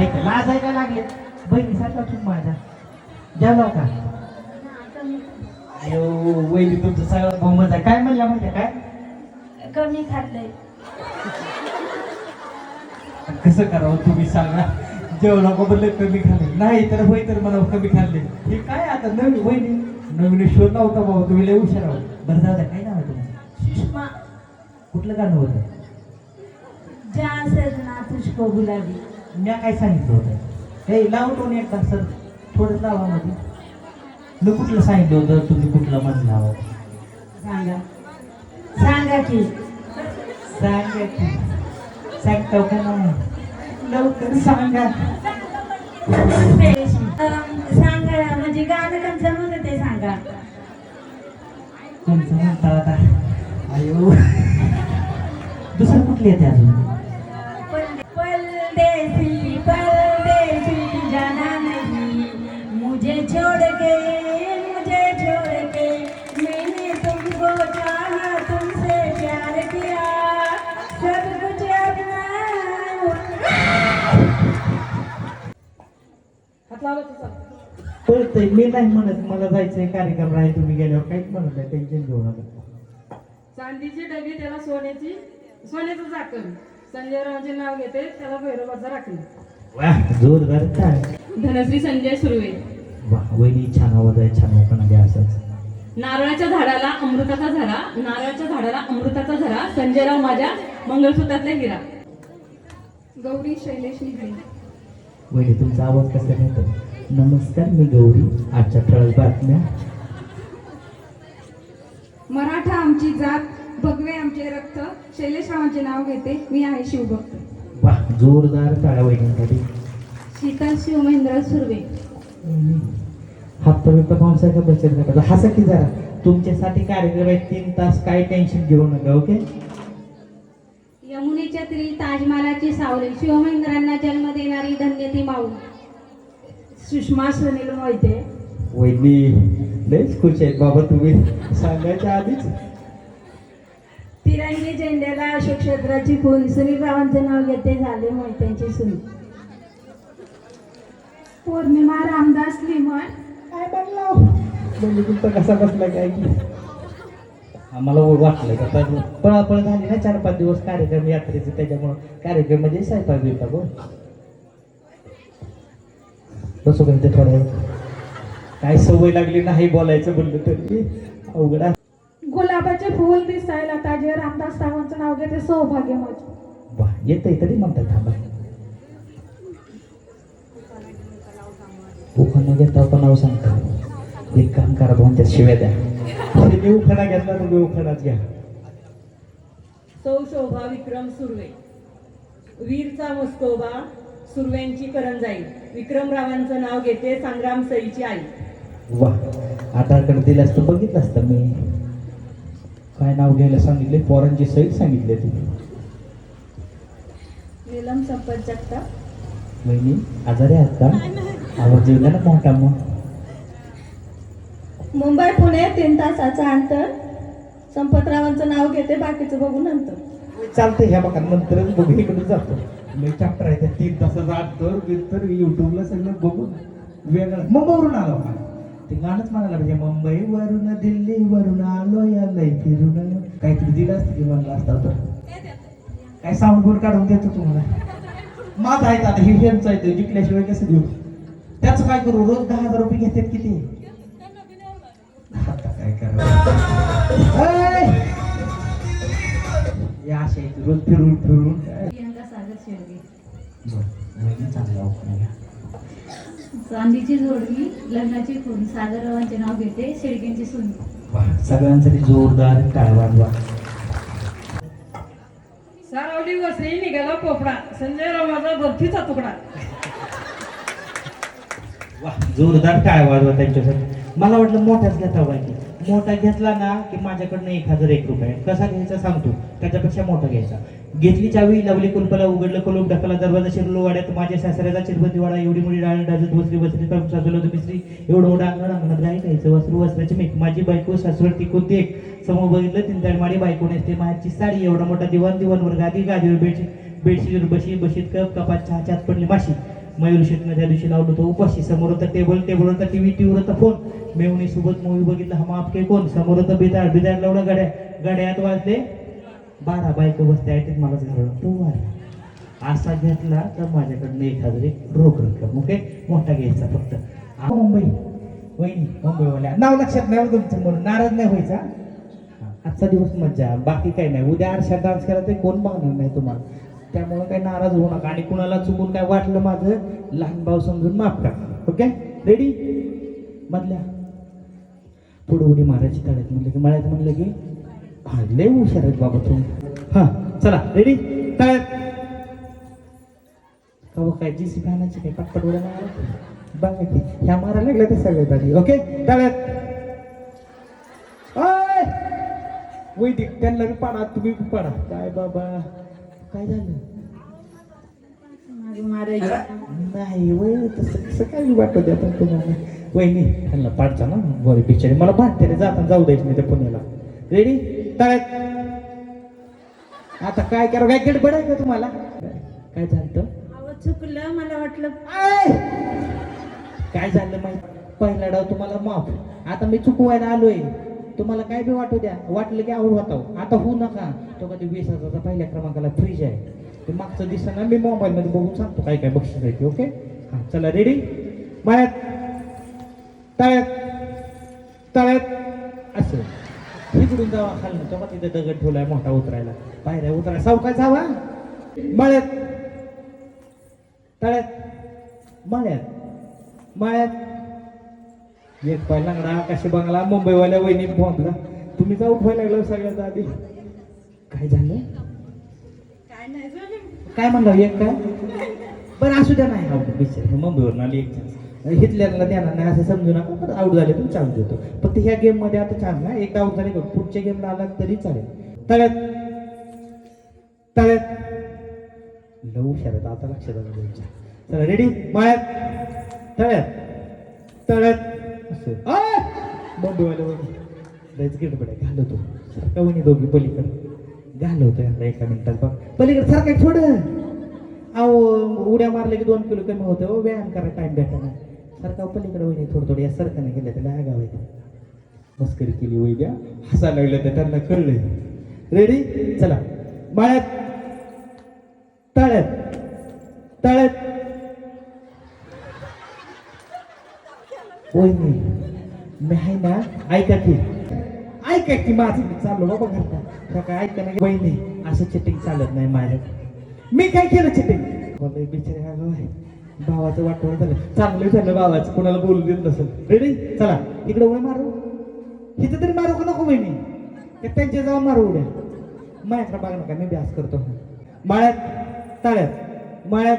ऐक लाजायला लागले? बहिणीसारखा तुम्ही माझ्या जेवलो का अयो वहिनी तुमचं सगळं बहुमत आहे. काय म्हणल्या माहिती काय? कमी खाल्लंय. कसं करावं तुम्ही सांगा? जेवणा बदल कमी खाल्ले नाही तर होय तर मला कमी खाल्ले हे काय आता नवीन वहिनी? नवीन शोध नव्हता बाबा तुम्ही लय हुशार आहोत. बरं जाऊ काय नाव आहे तुमचं? सुषमा. कुठलं गाणं होतं? ज्या सजना तुझको गुलाबी. मी काय सांगितलं होतं? हे लावतो ना एकदा सर. थोडं लावा मध्ये. मी कुठलं सांगितलं होतं? तुम्ही कुठलं म्हणलं आहोत सांगा. सांगा की. सांगा की. सांगतो का नाही? लवकर सांगा. सांगा म्हणजे गाणं कोणतं म्हणतं ते सांगा. कोणचं म्हणता आता? अयो दुसरं कुठली येते अजून? परदेसी कळतंय. मी नाही म्हणत मला जायचंय कार्यक्रम राहील तुम्ही गेल्यावर. काहीच म्हणत नाही. टेन्शन घेऊ नका. चांदीची डबी त्याला सोन्याची सोन्याचं झाकण. संजय रावांचे नाव घेते त्याला भैरवाचं वाह जोरदार काय? धनश्री संजय सुर्वे. वा वहिनी छान आवाज आहे छान ओपन घ्या असंच. नारळाच्या झाडाला अमृताचा झरा नारळाच्या झाडाला अमृताचा झरा संजयराव माझ्या मंगळसूत्रातला हिरा. गौरी शैलेश निघे वहिनी तुमचा आवाज कसा येतो नमस्कार मी गौरी. आजच्या ठळक बातम्या. मराठा आमची जात भगवे आमचे रक्त शैलेश रावांचे नाव घेते मी आहे शिवभक्त. वा जोरदार टाळ्या वहिनीसाठी. शीतल शिवमहेंद्र सुर्वे. हप्ता बिप्ता पाऊसा का बचत गटाचा हसा की जरा. तुमच्यासाठी कार्यक्रम आहे तीन तास काय टेन्शन घेऊ नका ओके तीरी ताजमहालाची सावली शिवमहेंद्रांना जन्म देणारी धन्य ती माऊ सुषमा सुनील मोहिते. वहिनी लयच खुश आहेत बाबा तुम्ही. सांगायच्या आधीच. तिरंगी झेंड्याला अशोक क्षेत्राची खून सुनील रावांचे नाव घेते झाले मोहित्यांची सून. पौर्णिमा रामदास लिमण. काय म्हणला म्हणजे कसा बसला काय? की आम्हाला वाटलं का पळापळ झाली ना चार पाच दिवस कार्यक्रम यात्रेचे त्याच्यामुळं. कार्यक्रम म्हणजे स्वयंपाक बिपाक हो बसू का इथे थोड्या वेळ? काय सवय लागली नाही बोलायचं बोललं तरी. अवघड. गुलाबाचे फूल दिसायला ताजे रामदास रावांचं नाव घेते सौभाग्य माझे वा येतंय तरी म्हणतात थांबा. उखाणा घेता पण नाव सांगतो. एक काम करा दोन त्या शिव्या द्या. तुम्ही उखाणा घेतला तुम्ही उखाणाच घ्या. सौ शोभा विक्रम सुर्वे. वीरचा मस्कोबा सुर्व्यांची करंजाई. विक्रमरावांचं नाव घेते संग्राम सईची आई. वा आधार कार्ड दिलं असतं बघितलं असतं मी. काय नाव घ्यायला सांगितले पोरांची सहित सांगितले तू नीलम संपत जगताप. वहिनी आजारी आहात का? आवाज येऊ द्या ना मोठा मग मुंबई पुणे तीन तासाचं अंतर. संपतरावांचं नाव घेते बाकीचं बघू नंतर. चालतंय ह्या बघा नंतरच बघू इकडे जातो. लय चॅप्टर आहे त्या तीन तासाचा अंतर बिंतर युट्यूबला सगळं बघून वेगळं. मुंबईवरून आलो का ते गाणंच म्हणायला पाहिजे मुंबईवरून दिल्लीवरून आलो या लय फिरून काहीतरी दिलं असतं की म्हणलं असतं तर काय साऊंड बोर्ड काढून देतो तुम्हाला? माझा आहे आता हे ह्यांचं आहे ते जिंकल्याशिवाय कसं देऊ? त्याचं काय करू? रोज दहा हजार रुपये घेतात किती काय करावं? असे आहेत, रोज फिरून. फिरून. चांदीची लग्नाची खून सागररावांचे नाव घेते सून. सगळ्यांसाठी जोरदार टाळ्या वाजवा सारावली वसई निघाला पोपडा संजय रावाचा बर्फीचा तुकडा. वा जोरदार टाळ्या वाजवा त्यांच्यासाठी. मला वाटलं मोठाच घेता पाहिजे मोठा घेतला ना की माझ्याकडनं एक हजार एक रुपये. कसा घ्यायचा सांगतो. त्याच्यापेक्षा मोठा घ्यायचा. घेतली चावी लावली कुलपाला उघडलं कुलूप ढकला दरवाजा शिरलो वाड्यात माझ्या सासऱ्याचा चिरबंदी वाडा एवढी मुली डाळ डाजत बसली बसली तर सासूला होतं मिसरी एवढं मोठा अंगण अंगणात गाय खायचं वस्त्र वस्त्राची मेक माझी बायको सासवर टिकून ते समोर बघितलं तीन तळमाडी बायको नेसते माझी साडी एवढा मोठा दिवाण दिवाणवर गादी गादीवर बेडशीट बेडशीटवर बशी बशीत कप कपात चहा चात पडली माशी. मयूर शेटनं दिवशी लावलं होतं उपाशी समोर होतं टेबल टेबल होता टीव्ही टीव्हीवर होता फोन मेवणी सोबत मूवी बघितला हा आपके के कोण? समोर होतं बिदाड बिदाड लावलं गड्या. गड्यात वाजले बारा बायको बसते आयटीत मलाच घालवलं. तो वाला. असा घेतला तर माझ्याकडनं एक हजार रोख रक्कम ओके? मोठा घ्यायचा फक्त. मुंबई. वहिनी मुंबईवाल्या. नाव लक्षात नाही हो तुमचं म्हणून नाराज नाही व्हायचा? हा, आजचा दिवस मज्जा. बाकी काही नाही. उद्या आरशात डान्स केला ते कोण बघणार नाही तुम्हाला? त्यामुळं काही नाराज होऊ नका. आणि कुणाला चुकून काय वाटलं माझं लहान भाव समजून माफ करा. ओके रेडी मधल्या. पुढे उडी मारायची तळ्यात म्हणलं की मळ्यात म्हणलं की हा लय हुशार आहेत बाबा तुम्ही. हा चला रेडी तळ्यात का काय जी सी फॅनाची काय पटपट उड्या मारा बघा की ह्या मारायला लागल्या ते सगळ्यात आधी ओके तळ्यात वैदिक त्यांना बी पाडा तुम्ही पाडा. काय बाबा? काय झालं? नाही वय तसं कसं काय वाटत द्या पण तुम्हाला? वहिनी त्यांना पाडचा ना बरे बिचारे. मला भांडते रे जाता जाऊ द्यायचं नाही त्या पुण्याला. रेडी तळ्यात. आता काय करा काय गडबड आहे का तुम्हाला? काय झालं चुकलं मला वाटलं! काय झालं माहिती? पहिला डाव तुम्हाला माफ. आता मी चुकवायला आलोय. तुम्हाला काय बी वाटू द्या वाटलं की आवड होता हो. आता होऊ नका. तो कधी वीस हजारचा पहिल्या क्रमांकाला फ्रीज आहे. ते मागचं दिसताना मी मोबाईल मध्ये बघून सांगतो काय काय बक्षीस आहे ते ओके? हा चला रेडी मायात तळ्यात. तळ्यात. असं. इकडून जावा तो तेव्हा तिथे दगड ठेवलाय मोठा उतरायला. पायऱ्या उतरायला सावका जावा. मळ्यात. तळ्यात. मळ्यात. मळ्यात. एक पाय लागला आकाशी बंगला मुंबईवाल्या वहिनी बोंबला तुम्ही जाऊ व्हायला लागलं सगळ्यात आधी. काय झालं? काय नाही झालं. काय म्हणलं? एक काय? बरं असू द्या नाही. बिचार मुंबईवरून आली एक चान्स हिटलरला देणार नाही असं समजू नका. पण आऊट झाले पण चान्स देतो. फक्त ह्या गेममध्ये आता चान्स नाही. एकदा आऊट झाले का पुढच्या गेमला आला तरी चालेल. तळ्यात. तळ्यात. हुशार आहेत. आता लक्षात आलं तुमच्या. चला रेडी माळ्यात. तळ्यात. तळ्यात. असं. आय! मुंबईवाले वहिनी. लयच होतो घालवतो सारखा वहिनी दोघी पलीकडे. घालवतो यांना एका मिनिटात बघ. पलीकडे सारखं थोडं. अहो उड्या मारल्या की दोन किलो कमी होतं हो. व्यायाम करा टाइम भेटाना सारखा पलीकडे वहिनी थोडं थोडं या सारखं गेल्या त्याला आगाव आहे. मस्करी केली वैद्या हसायला लागलं तर त्यांना कळलंय. रेडी चला. माळ्यात तळ्यात तळ्यात वहिनी मी आहे ना ऐका की ऐका की माझं मी चाललो बाबा घरता त्या काय ऐका ना वहिनी असं चिटिंग चालत नाही माझ्या मी काय केलं चिटिंग बोलले बिचारे हा भावाचं वाटवण झालं चांगलं झालं भावाचं कोणाला बोलू देत नसेल रेडी चला इकडे उड्या मारू इथं तरी मारू का नको वहिनी का त्यांच्या जाऊन मारू उड्या माझ्याकडे बघा नका मी ब्यास करतो माळ्यात ताळ्यात माळ्यात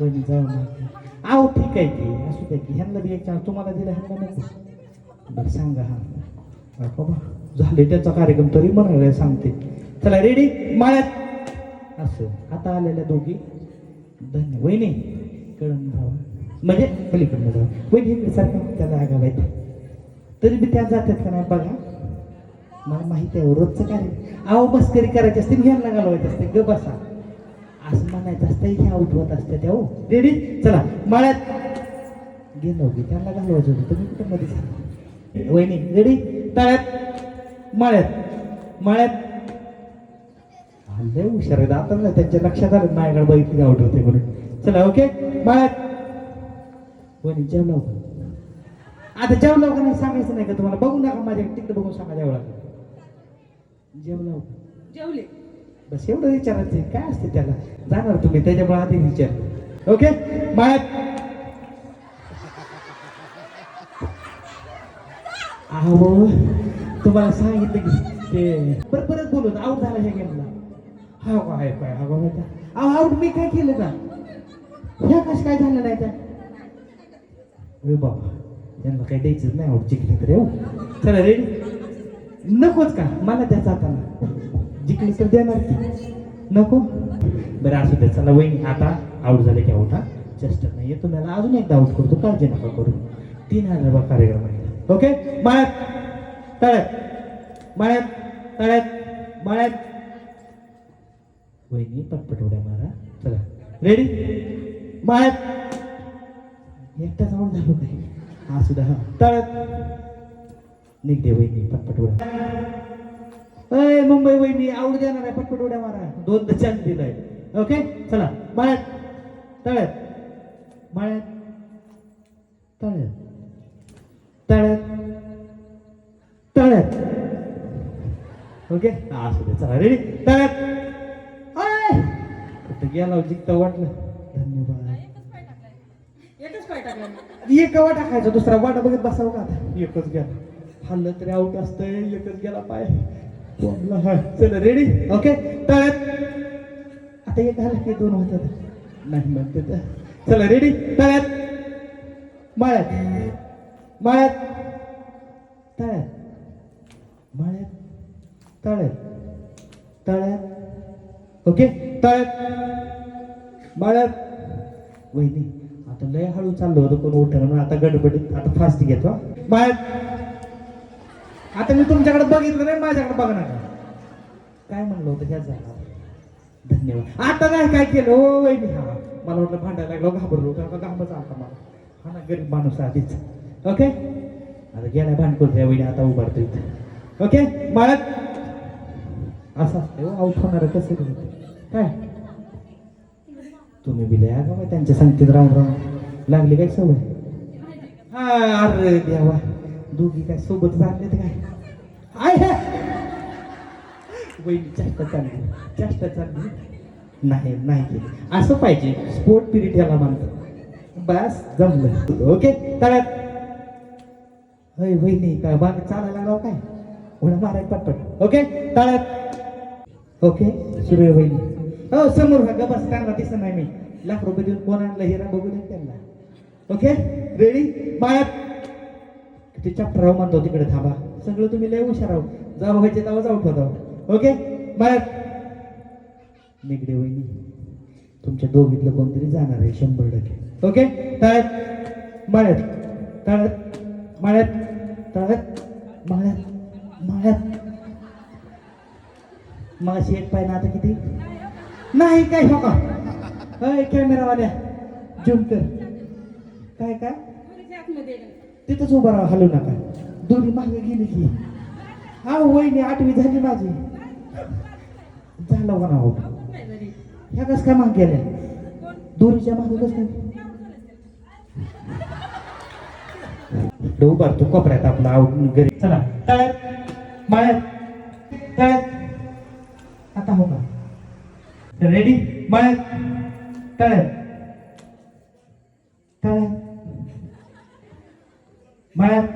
वहिनी जाऊ आहो काय ते? की असू द्या की ह्यांना बी एक चान्स तुम्हाला दिला ह्यांना नको. बरं सांगा हा. बाबा झाले त्याचा कार्यक्रम तरी म्हणायला सांगते. चला रेडी माळ्यात. असं. आता आलेल्या दोघी. धन्य. वहिनी. कळून जावा म्हणजे पलीकडनं जावा. वहिनी इकडे सारखं त्याला आगावायचं तरी बी त्या जातात का नाही बघा? मला माहिती आहे रोजचं कार्य. अहो मस्करी करायची असते ह्यांना घालवायचं असते. ग बसा. असं म्हणायचं असतं ह्या उठवत होत असते त्या हो. रेडी चला माळ्यात. गेलो की त्यांना घालवायचं होतं तुम्ही कुठं मध्ये वहिनी रेडी? तळ्यात माळ्यात माळ्यात. लय हुशार आहे आता ना त्यांच्या लक्षात आलं माझ्याकडे बघितली आउट होते म्हणून. चला ओके? माळ्यात. वहिनी जेवला आता जेवला का नाही सांगायचं नाही का तुम्हाला? बघू नका माझ्या तिकडे बघून सांगा जेवला जेवला जेवले. बस एवढं विचारायचं. काय असते त्याला? जाणार तुम्ही त्याच्यामुळे आधी विचार. ओके? माळ्यात. अहो तुम्हाला सांगितलं की ते परत परत बोलत आऊट झाला ह्या गेमला. हा हो, काय काय हा हो, बघा अहो आऊट मी काय केलं का? ह्या कश काय झालं नाही त्या अरे बाबा त्यांना काही द्यायचंच नाही आऊट जिंकले तर येऊ हो. चला रेडी नकोच का? मला त्याचा आता जिंकली तर देणार नको? बरं असू दे चला वही आता आऊट झाले की आऊट हा. चेस्टर नाही तुम्हाला अजून एकदा आऊट करतो काळजी नका करू. तीन हजार बा कार्यक्रम आहे. ओके बाळ्यात तळ्यात बाळ्यात तळ्यात बाळ्यात वहिनी पटपट उड्या मारा चला रेडी बाळ्यात एकटाच जाऊन झालो काय हा सुद्धा हा तळ्यात निघते वहिनी पटपट उड्या अय मुंबई वहिनी आऊट देणार आहे पटपट उड्या मारा दोन तर चान्स दिलाय ओके चला बाळ्यात तळ्यात बाळ्यात तळ्यात तळ्यात. तळ्यात. ओके हा, असू दे चला रेडी तळ्यात! कुठं गेला जिंकता वाटलं? धन्यवाद. एकच पाय टाकला एक वाटा टाकायचा दुसरा वाटा बघत बसावं का आता? एकच गेला. हल्लं तरी आऊट असतंय एकच गेला पाय. हा चला रेडी ओके तळ्यात. आता एक झालं की दोन होतात. नाही म्हणते चला रेडी तळ्यात. माळ्यात. माळ्यात. तळ्यात. माळ्यात. तळ्यात. तळ्यात. ओके? तळ्यात. माळ्यात. वहिनी आता लय हळू चाललो होतो कोण उठणार म्हणून आता गडबडीत आता फास्ट घेतो माळ्यात. आता मी तुमच्याकडे बघितलं नाही माझ्याकडे बघणार काय म्हणलं होतं ह्या जागा? धन्यवाद. आता नाही काय केलं? हो वहिनी हा. मला वाटलं भांडायला लागलो घाबरलो कारण का घाबरचा आता मला. हा ना गरीब माणूस आधीच. ओके आता गेला भांड त्या वहिनी आता उभारतो इथं ओके बाळक? असं असतं आऊट होणार कसं होतं काय? तुम्ही बिले या का त्यांच्या संगतीत राहून राहून लागली काय सवय? हा अरे देवा. दोघी काय सोबत चालले ते काय आय वहिनी चेष्टा चालली चेष्टा चालली. नाही नाही केली. असं पाहिजे. स्पोर्ट पिरियड याला म्हणतात. बस जमलं. ओके तळ्यात. होय वहिनी काय बाग चालायला लाव काय उडा मारायला पटपट ओके टाळत ओके सुरे वहिनी हो समोर हा गबस त्यांना दिसत नाही मी लाख रुपये देऊन कोण आणलं हिरा बघू दे त्यांना ओके रेडी मायात ते चॅप्टर म्हणतो तिकडे थांबा सगळं तुम्ही लय हुशार आहो जाऊ बघायचे तेव्हा जाऊ ठेवता ओके मायात निगडे वहिनी तुमच्या दोघीतलं कोणतरी जाणार आहे शंभर टक्के ओके तळ्यात माळ्यात तळ्यात माळ्यात तळत माळ्यात माळ्यात मग एक पाय ना आता किती? नाही काय हो का अय कॅमेरावाल्या झूम कर. काय काय? तिथंच उभा राहा हलू नका. दोन्ही मागे गेली की. हा वहिनी आठवी झाली माझी. झालं म्हणा हो. ह्या कस काय माग गेल्या? दोरीच्या मागे कस काय? इकडं उभा तू कोपऱ्यात आपला आऊट घरी चला तळ्यात माळ्यात तळ्यात आता हो का रेडी माळ्यात तळ्यात तळ्यात माळ्यात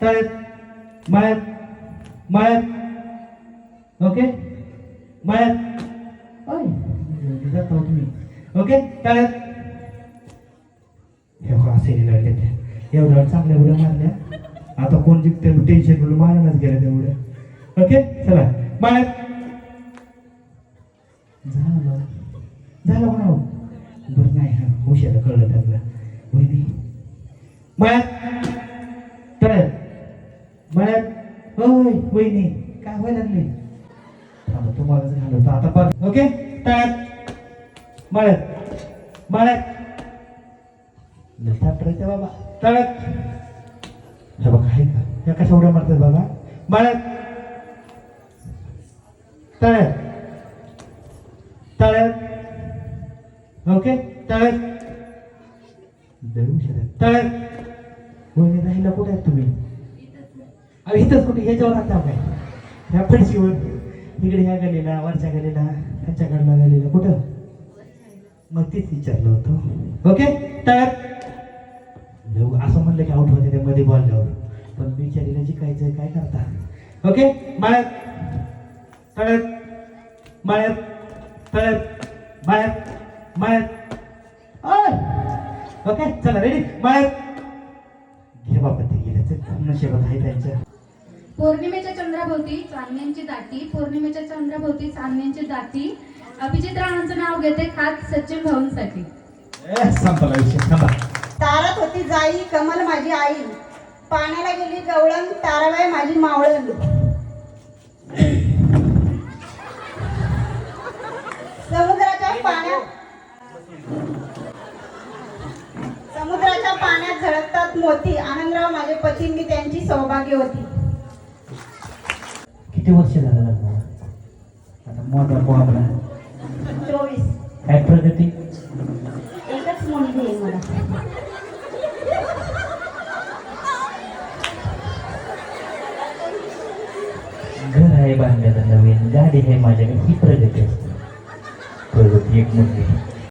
तळ्यात माळ्यात माळ्यात ओके माळ्यात ओय जाता हो तुम्ही ओके तळ्यात हे हो असे लागले ते एवढ्या चांगल्या उड्या मारल्या. आता कोण जिंकते टेन्शन म्हणून मारायलाच गेल्या तेवढ्या ओके चला. माळ्यात झालं. झालं म्हणा हो. बरं नाही हा हुशार कळलं त्यांना वहिनी. माळ्यात तळ्यात माळ्यात होय वहिनी. काय व्हायला लागले? थांबा तुम्हालाच घालवतो. आता बघ ओके तळ्यात माळ्यात माळ्यात थांबरायचं बाबा. तळ्यात हे बघा आहे का? या कशा उड्या मारतात बघा माळ्यात तळ्यात. तळ्यात. ओके? तळ्यात. दरु शरद तळ्यात. राहिला कुठे आहेत तुम्ही? अरे इथंच कुठे? ह्याच्यावर आता काय? ह्या पडशीवर इकडे ह्या गेलेला वरच्या गेलेला ह्याच्याकडला गेलेला कुठं? मग तेच विचारलं होतं. ओके? तळ्यात. म्हणलं की आउट होते ते मध्ये बॉलल्यावर पण बिचारीला जिकायचं काय करता. ओके माळ्यात. तळ्यात. माळ्यात. तळ्यात. माळ्यात. माळ्यात! ओके चला रेडी माळ्यात. घे बाबा ते गेल्याचं नशिबात आहे त्यांच्या पौर्णिमेच्या चंद्राभोवती चांदण्यांची दाटी पौर्णिमेच्या चंद्राभोवती चांदण्यांची दाटी. अभिजित राणांचं नाव घेते खात सचिन भाऊंसाठी. संपला विषय. थांबा. जात होती जाई कमल माझी आई. पाण्याला गेली गवळण ताराबाई माझी मावळण. समुद्राच्या पाण्यात समुद्राच्या पाण्यात झळकतात मोती. आनंदराव माझे पती मी त्यांची सौभाग्य होती. किती वर्ष झालं आता मोठा एखादा नवीन गाडी हे माझ्याकडे ही प्रगती असते. एक मुलगी.